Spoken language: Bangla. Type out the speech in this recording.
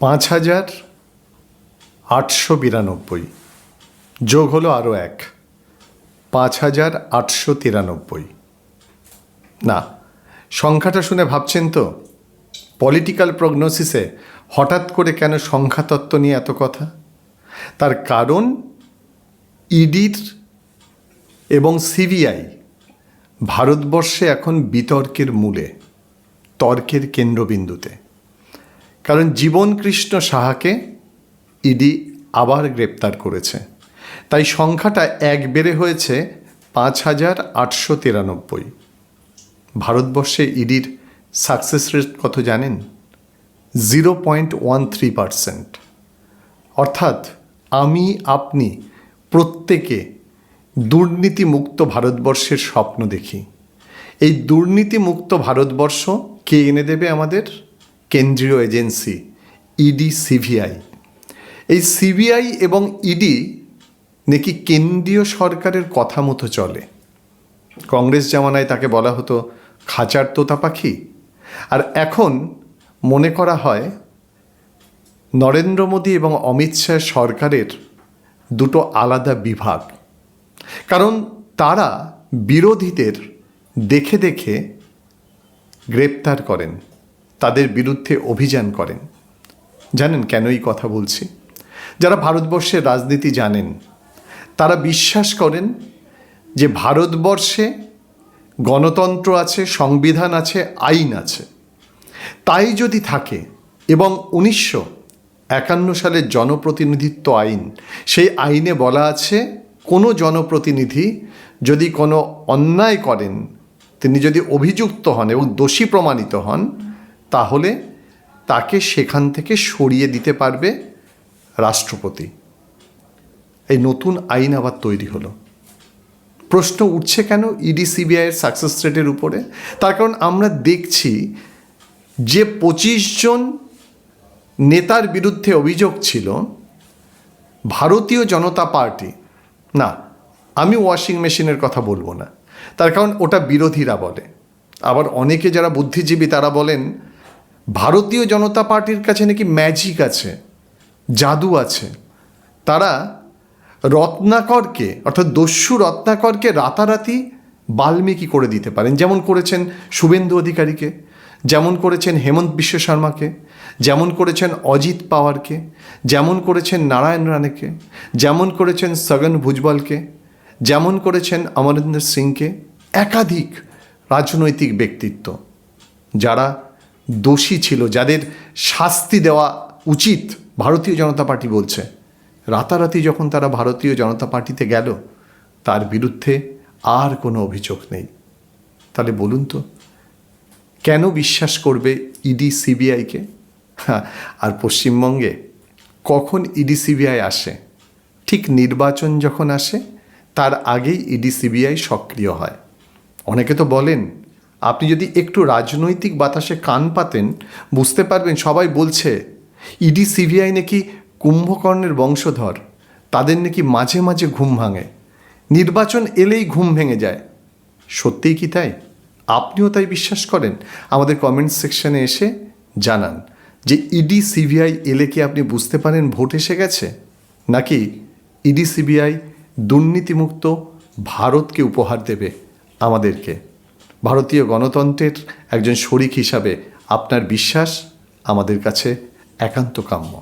পাঁচ হাজার আটশো বিরানব্বই। যোগ হলো আরও এক। পাঁচ হাজার আটশো তিরানব্বই। না, সংখ্যাটা শুনে ভাবছেন তো? পলিটিক্যাল প্রগনোসিসে হঠাৎ করে কেন সংখ্যাতত্ত্ব নিয়ে এত কথা? তার কারণ ইডির এবং সিবিআই ভারতবর্ষে এখন বিতর্কের মূলে, তর্কের কেন্দ্রবিন্দুতে। কারণ জীবন কৃষ্ণ সাহাকে ইডি আবার গ্রেপ্তার করেছে। তাই সংখ্যাটা এক বেড়ে হয়েছে পাঁচ হাজার আটশো তিরানব্বই। ভারতবর্ষে ইডির সাকসেস রেট কত জানেন? Zero point one three percent. অর্থাৎ আমি, আপনি প্রত্যেকে দুর্নীতিমুক্ত ভারতবর্ষের স্বপ্ন দেখি। এই দুর্নীতিমুক্ত ভারতবর্ষ কে এনে দেবে আমাদের? কেন্দ্রীয় এজেন্সি ইডি সিবিআই এই সিবিআই এবং ইডি নাকি কেন্দ্রীয় সরকারের কথা মতো চলে। কংগ্রেস জামানায় তাকে বলা হতো খাঁচার তোতা পাখি। আর এখন মনে করা হয়, নরেন্দ্র মোদী এবং অমিত শাহ সরকারের দুটো আলাদা বিভাগ। কারণ তারা বিরোধীদের দেখে দেখে গ্রেপ্তার করেন। তাদের বিরুদ্ধে অভিযান করেন। জানেন কেন এই কথা বলছি? যারা ভারতবর্ষের রাজনীতি জানেন, তারা বিশ্বাস করেন যে ভারতবর্ষে গণতন্ত্র আছে, সংবিধান আছে, আইন আছে। তাই যদি থাকে এবং উনিশশো একান্ন সালের জনপ্রতিনিধিত্ব আইন, সেই আইনে বলা আছে, কোনো জনপ্রতিনিধি যদি কোনো অন্যায় করেন, তিনি যদি অভিযুক্ত হন এবং দোষী প্রমাণিত হন তাহলে তাকে সেখান থেকে সরিয়ে দিতে পারবে রাষ্ট্রপতি। এই নতুন আইন আবার তৈরি হলো। প্রশ্ন উঠছে কেন ইডি সিবিআইয়ের সাকসেস রেটের উপরে? তার কারণ আমরা দেখছি যে পঁচিশ জন নেতার বিরুদ্ধে অভিযোগ ছিল, ভারতীয় জনতা পার্টি। না, আমি ওয়াশিং মেশিনের কথা বলব না। তার কারণ ওটা বিরোধীরা বলে। আবার অনেকে যারা বুদ্ধিজীবী তারা বলেন ভারতীয় জনতা পার্টির কাছে নাকি ম্যাজিক আছে, জাদু আছে। তারা রত্নাকরকে, অর্থাৎ দস্যু রত্নাকরকে রাতারাতি বাল্মীকি করে দিতে পারেন। যেমন করেছেন শুভেন্দু অধিকারীকে, যেমন করেছেন হেমন্ত বিশ্ব শর্মাকে, যেমন করেছেন অজিত পাওয়ারকে, যেমন করেছেন নারায়ণ রানেকে যেমন করেছেন সগন ভুজবলকে, যেমন করেছেন অমরিন্দর সিংকে, একাধিক রাজনৈতিক ব্যক্তিত্ব। যারা দোষী ছিল, যাদের শাস্তি দেওয়া উচিত, ভারতীয় জনতা পার্টি বলছে। রাতারাতি যখন তারা ভারতীয় জনতা পার্টিতে গেল, তার বিরুদ্ধে আর কোনো অভিযোগ নেই। তাহলে বলুন তো, কেন বিশ্বাস করবে ইডি সিবিআইকে আর পশ্চিমবঙ্গে কখন ইডি সিবিআই আসে? ঠিক নির্বাচন যখন আসে, তার আগেই ইডি সিবিআই সক্রিয় হয়। অনেকে তো বলেন আপনি যদি একটু রাজনৈতিক বাতাসে কান পাতেন, বুঝতে পারবেন সবাই বলছে, ইডি, সিবিআই নাকি কুম্ভকর্ণের বংশধর, তাদের নাকি মাঝে মাঝে ঘুম ভাঙে। নির্বাচন এলেই ঘুম ভেঙে যায়। সত্যিই কি তাই? আপনিও তাই বিশ্বাস করেন? আমাদের কমেন্ট সেকশনে এসে জানান যে, ইডি, সিবিআই এলে কি আপনি বুঝতে পারেন ভোট এসে গেছে? নাকি, ইডি, সিবিআই দুর্নীতিমুক্ত ভারতকে উপহার দেবে আমাদেরকে? ভারতীয় গণতন্ত্রের একজন শরিক হিসাবে আপনার বিশ্বাস আমাদের কাছে একান্ত কাম্য।